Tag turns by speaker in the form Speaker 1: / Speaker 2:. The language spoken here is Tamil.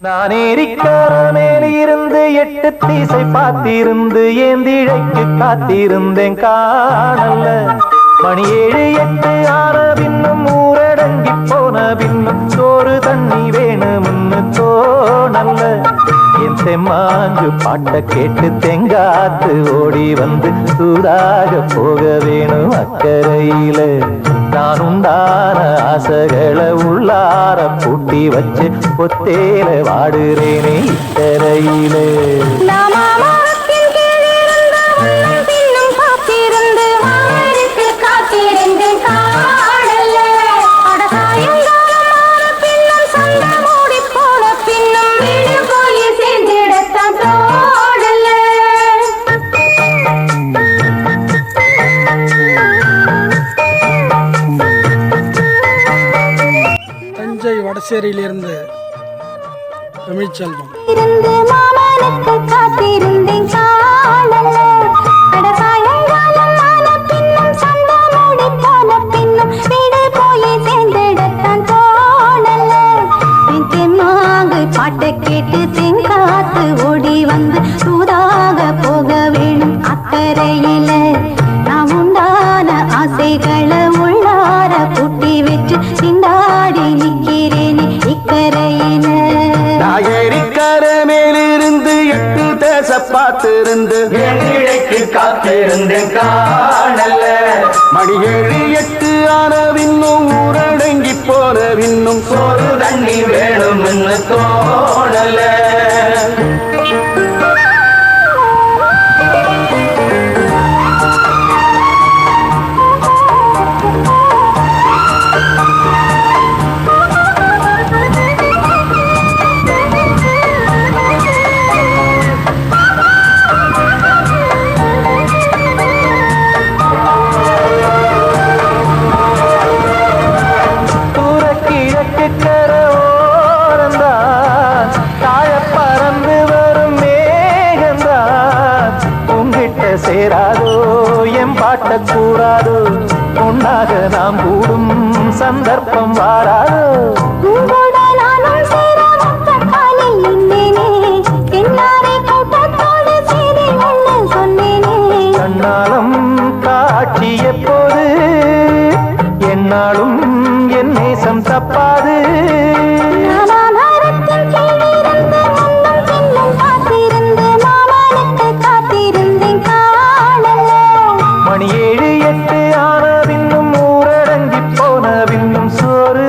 Speaker 1: நான் ஏரிக்கார மேலிருந்து எட்டு தீசை பார்த்திருந்து ஏந்திழைக்கு காத்திருந்தேன் காணல்ல. மணி ஏழு எட்டு ஆன பின்னும் ஊரடங்கி போன பின்னும் என் பாட்ட கேட்டு தெங்காத்து ஓடி வந்து சூடாக போக வேணும் அக்கறையில. நான் உண்டான ஆசைகளை உள்ளார பூட்டி வச்சு பொத்தேல வாடுறேனே இக்கரையிலே.
Speaker 2: வடசேரியிலிருந்து தமிழ்ச்செல்வம்
Speaker 3: பாட்டை கேட்டு தென்காத்து ஓடி வந்து சூதாக போக வேணும் அக்கறையில. நான் உண்டான ஆசைகளை
Speaker 4: நான் ஏரிக்கர மேலிருந்து எட்டு தேச பார்த்திருந்து.
Speaker 5: ஏந்திழைக்கு காத்திருந்தேன் காணல்ல.
Speaker 4: மணி ஏழு எட்டு ஆன பின்னும் ஊரடங்கி போன பின்னும்
Speaker 5: சோறு தண்ணி வேணும்னு தோணல தூர
Speaker 1: வீட்டுக்கர ஓரந்தான் தாழ பறந்து வரும் மேகந்தான். உங்கிட்ட சேராதோ என் பாட்ட கூறாதோ உன்னாக நாம் கூடும் சந்தர்ப்பம் வாராதோ. கண்ணாலம் காட்சி எப்போது? என்னாலும் என் நேசம் தப்பாது. மணி ஏழு எட்டு ஆன பின்னும் ஊரடங்கி போன பின்னும் சோறு